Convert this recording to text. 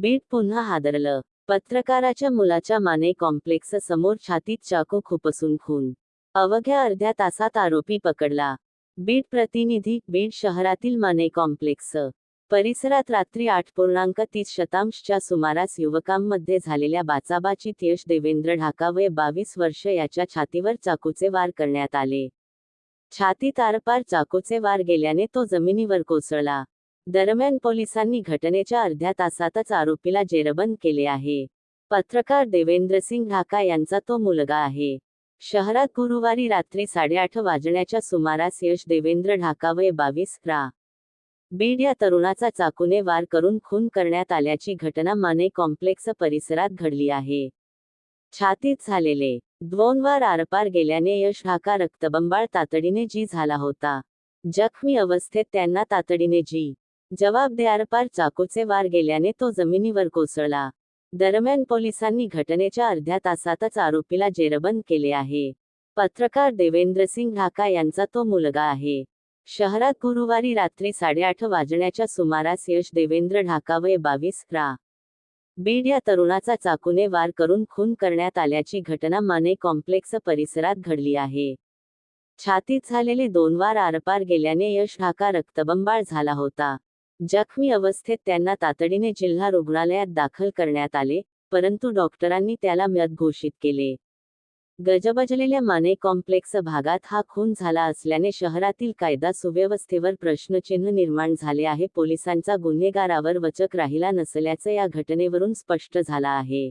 बीड पुन्हा हादरलं. पत्रकाराच्या मुलाच्या माने कॉम्प्लेक्स समोर छातीत चाकू खुपसून खून. अवघ्या अर्ध्या तासात आरोपी पकडला. बीड प्रतिनिधी बीड शहरातील माने कॉम्प्लेक्स. परिसरात रात्री आठ पूर्णांक तीस शतांशच्या सुमारास युवकांमध्ये झालेल्या बाचाबाचीत यश देवेंद्र ढाकावे बावीस वर्ष याच्या छातीवर चाकूचे वार करण्यात आले. छातीत आरपार चाकूचे वार गेल्याने तो जमिनीवर कोसळला. दरम्यान पोलिसांनी घटनेच्या अर्ध्या तासातच आरोपीला जेरबंद केले आहे. पत्रकार देवेंद्र सिंग ढाका यांचा तो मुलगा आहे. शहरात गुरुवारी रात्री साडेआठ वाजण्याच्या सुमारास यश देवेंद्र ढाका वय बावीस रा. बीड या तरुणाचा चाकूने वार करून खून करण्यात आल्याची घटना माने कॉम्प्लेक्स परिसरात घडली आहे. छातीत झालेले दोन वार आरपार गेल्याने यश ढाका रक्तबंबाळ तातडीने जी झाला होता. जखमी अवस्थेत त्यांना तातडीने जी जबाब चाकूचे वार गेल्याने तो जमिनीवर कोसळला. दरम्यान पोलिसांनी घटनेच्या अर्ध्या तासातच आरोपीला जेरबंद केले आहे. पत्रकार देवेंद्र सिंग ढाका यांचा तो मुलगा आहे. शहरात गुरुवारी रात्री साडेआठ वाजण्याच्या सुमारास यश देवेंद्र ढाका वय बावीस रा. बीड या तरुणाचा चाकूने वार करून खून करण्यात आल्याची घटना माने कॉम्प्लेक्स परिसरात घडली आहे. छातीत झालेले दोन वार आरपार गेल्याने यश ढाका रक्तबंबाळ झाला होता. जखमी अवस्थेत त्यांना तातडीने जिल्हा रुग्णालयात दाखल करण्यात आले परंतु डॉक्टरांनी त्याला मृत घोषित केले. गजबजलेल्या माने कॉम्प्लेक्स भागात हा खून झाला असल्याने शहरातील कायदा सुव्यवस्थेवर प्रश्नचिन्ह निर्माण झाले आहे. पोलिसांचा गुन्हेगारावर वचक राहिला नसल्याचं या घटनेवरून स्पष्ट झाला आहे.